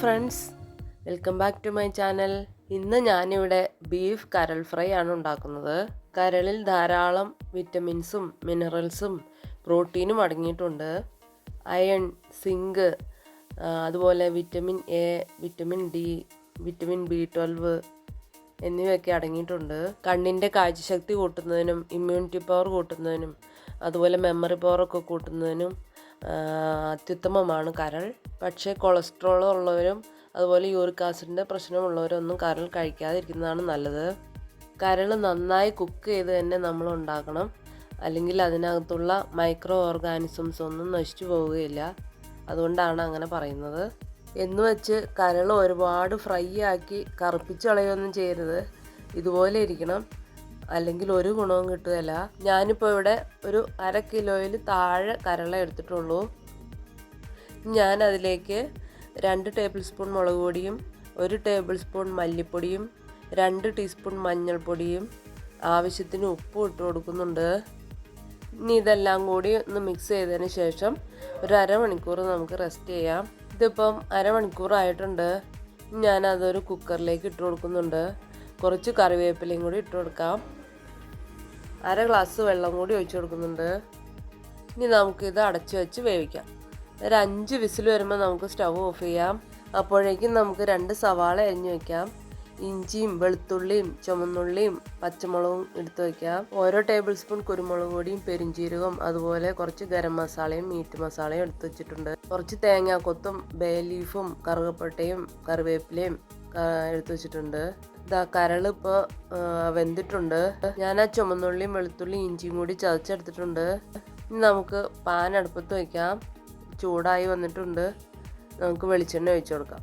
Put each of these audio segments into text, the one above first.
Friends welcome back to my channel ഇന്ന് ഞാനിവിടെ beef കരൽ fry ആണ് ഉണ്ടാക്കുന്നത്. കരളിൽ ധാരാളം വിറ്റമിൻസും മിനറൽസും പ്രോട്ടീനും അടങ്ങിയിട്ടുണ്ട്. അയൺ സിങ്ക് അതുപോലെ vitamin A vitamin D vitamin B twelve എന്നിവയൊക്കെ അടങ്ങിയിട്ടുണ്ട്. കണ്ണിന്റെ കാഴ്ചശക്തി കൂട്ടുന്നതിനും ഇമ്മ്യൂണിറ്റി പവർ കൂട്ടുന്നതിനും അതുപോലെ മെമ്മറി പവറൊക്കെ കൂട്ടുന്നതിനും അത്യുത്തമമാണ് കരൾ. പക്ഷേ കൊളസ്ട്രോൾ ഉള്ളവരും അതുപോലെ യൂറിക് ആസിഡിന്റെ പ്രശ്നമുള്ളവരൊന്നും കരൾ കഴിക്കാതിരിക്കുന്നതാണ് നല്ലത്. കരൾ നന്നായി കുക്ക് ചെയ്ത് തന്നെ നമ്മൾ ഉണ്ടാക്കണം. അല്ലെങ്കിൽ അതിനകത്തുള്ള മൈക്രോ ഓർഗാനിസംസ് ഒന്നും നശിച്ചു പോവുകയില്ല. അതുകൊണ്ടാണ് അങ്ങനെ പറയുന്നത്. എന്ന് വെച്ച് കരൾ ഒരുപാട് ഫ്രൈ ആക്കി കറുപ്പിച്ച് കളയൊന്നും ചെയ്യരുത്. ഇതുപോലെ ഇരിക്കണം. അല്ലെങ്കിൽ ഒരു ഗുണവും കിട്ടുകയില്ല. ഞാനിപ്പോൾ ഇവിടെ ഒരു അര കിലോയിൽ താഴെ കരള എടുത്തിട്ടുള്ളൂ. ഞാൻ അതിലേക്ക് രണ്ട് ടേബിൾ സ്പൂൺ മുളക് പൊടിയും ഒരു ടേബിൾ സ്പൂൺ മല്ലിപ്പൊടിയും രണ്ട് ടീസ്പൂൺ മഞ്ഞൾപ്പൊടിയും ആവശ്യത്തിന് ഉപ്പും ഇട്ട് കൊടുക്കുന്നുണ്ട്. ഇനി ഇതെല്ലാം കൂടി ഒന്ന് മിക്സ് ചെയ്തതിന് ശേഷം ഒരു അരമണിക്കൂർ നമുക്ക് റെസ്റ്റ് ചെയ്യാം. ഇതിപ്പം അരമണിക്കൂറായിട്ടുണ്ട്. ഞാനതൊരു കുക്കറിലേക്ക് ഇട്ട് കൊടുക്കുന്നുണ്ട്. കുറച്ച് കറിവേപ്പിലയും കൂടി ഇട്ട് കൊടുക്കാം. അര ഗ്ലാസ് വെള്ളം കൂടി ഒഴിച്ചു കൊടുക്കുന്നുണ്ട്. ഇനി നമുക്കിത് അടച്ചു വെച്ച് വേവിക്കാം. ഒരു അഞ്ച് വിസിൽ വരുമ്പോൾ നമുക്ക് സ്റ്റവ് ഓഫ് ചെയ്യാം. അപ്പോഴേക്കും നമുക്ക് രണ്ട് സവാള അരിഞ്ഞു വയ്ക്കാം ഇഞ്ചിയും വെളുത്തുള്ളിയും ചുമന്നുള്ളിയും പച്ചമുളകും എടുത്തു വയ്ക്കാം ഓരോ ടേബിൾ സ്പൂൺ കുരുമുളക് പൊടിയും പെരിഞ്ചീരകവും അതുപോലെ കുറച്ച് ഗരം മസാലയും മീറ്റ് മസാലയും എടുത്തു വെച്ചിട്ടുണ്ട്. കുറച്ച് തേങ്ങാക്കൊത്തും ബേ ലീഫും കറുകപ്പട്ടയും കറിവേപ്പിലയും എടുത്ത് വെച്ചിട്ടുണ്ട്. ഇതാ കരൾ ഇപ്പോൾ വെന്തിട്ടുണ്ട്. ഞാൻ ആ ചുമന്നുള്ളിയും വെളുത്തുള്ളിയും ഇഞ്ചിയും കൂടി ചതച്ചെടുത്തിട്ടുണ്ട്. ഇനി നമുക്ക് പാൻ അടുപ്പത്ത് വയ്ക്കാം ചൂടായി വന്നിട്ടുണ്ട്. നമുക്ക് വെളിച്ചെണ്ണ ഒഴിച്ചു കൊടുക്കാം.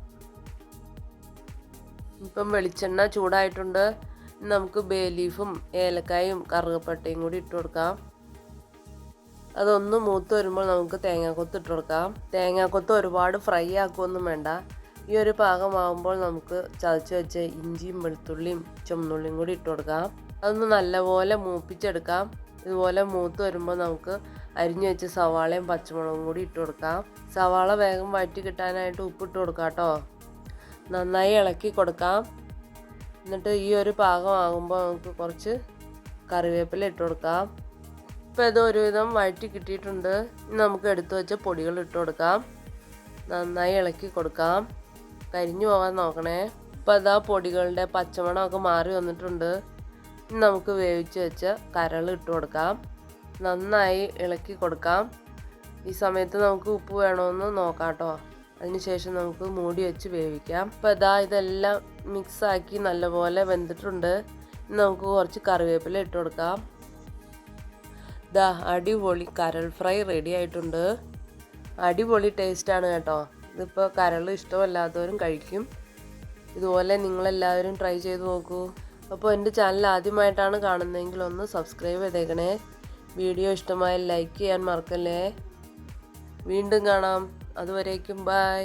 ഇപ്പം വെളിച്ചെണ്ണ ചൂടായിട്ടുണ്ട്. നമുക്ക് ബേ ലീഫും ഏലക്കായും കറുകപ്പട്ടയും കൂടി ഇട്ട് കൊടുക്കാം. അതൊന്ന് മൂത്ത് വരുമ്പോൾ നമുക്ക് തേങ്ങാക്കൊത്ത് ഇട്ട് കൊടുക്കാം. തേങ്ങാക്കൊത്ത് ഒരുപാട് ഫ്രൈ ആക്കുമൊന്നും വേണ്ട. ഈ ഒരു പാകമാകുമ്പോൾ നമുക്ക് ചതച്ച് വെച്ച ഇഞ്ചിയും വെളുത്തുള്ളിയും ചുമന്നുള്ളിയും കൂടി ഇട്ട് കൊടുക്കാം. അതൊന്ന് നല്ലപോലെ മൂപ്പിച്ചെടുക്കാം. ഇതുപോലെ മൂത്ത് വരുമ്പോൾ നമുക്ക് അരിഞ്ഞു വെച്ച സവാളയും പച്ചമുളകും കൂടി ഇട്ട് കൊടുക്കാം. സവാള വേഗം വഴറ്റി കിട്ടാനായിട്ട് ഉപ്പിട്ട് കൊടുക്കാം കേട്ടോ. നന്നായി ഇളക്കി കൊടുക്കാം. എന്നിട്ട് ഈ ഒരു പാകമാകുമ്പോൾ നമുക്ക് കുറച്ച് കറിവേപ്പില ഇട്ട് കൊടുക്കാം. ഇപ്പോൾ ഇത് ഒരുവിധം വഴറ്റി കിട്ടിയിട്ടുണ്ട്. നമുക്ക് എടുത്തു വെച്ച പൊടികൾ ഇട്ട് കൊടുക്കാം. നന്നായി ഇളക്കി കൊടുക്കാം. കരിഞ്ഞു പോകാൻ നോക്കണേ. ഇപ്പോൾ അതാ പൊടികളുടെ പച്ചമണമൊക്കെ മാറി വന്നിട്ടുണ്ട്. നമുക്ക് വേവിച്ച് വെച്ച കരൾ ഇട്ട് കൊടുക്കാം. നന്നായി ഇളക്കി കൊടുക്കാം. ഈ സമയത്ത് നമുക്ക് ഉപ്പ് വേണമെന്ന് നോക്കാം കേട്ടോ അതിനുശേഷം നമുക്ക് മൂടി വെച്ച് വേവിക്കാം. അപ്പോൾ ഇതാ ഇതെല്ലാം മിക്സാക്കി നല്ലപോലെ വെന്തിട്ടുണ്ട്. നമുക്ക് കുറച്ച് കറിവേപ്പില ഇട്ട് കൊടുക്കാം. ദാ അടിപൊളി കരൾ ഫ്രൈ റെഡി ആയിട്ടുണ്ട്. അടിപൊളി ടേസ്റ്റാണ് കേട്ടോ. ഇതിപ്പോൾ കരൾ ഇഷ്ടമല്ലാത്തവരും കഴിക്കും. ഇതുപോലെ നിങ്ങളെല്ലാവരും ട്രൈ ചെയ്ത് നോക്കൂ. അപ്പോൾ എന്റെ ചാനൽ ആദ്യമായിട്ടാണ് കാണുന്നതെങ്കിൽ ഒന്ന് സബ്സ്ക്രൈബ് ചെയ്തേക്കണേ. വീഡിയോ ഇഷ്ടമായ ലൈക്ക് ചെയ്യാൻ മറക്കല്ലേ. വീണ്ടും കാണാം. അതുവരേക്കും ബൈ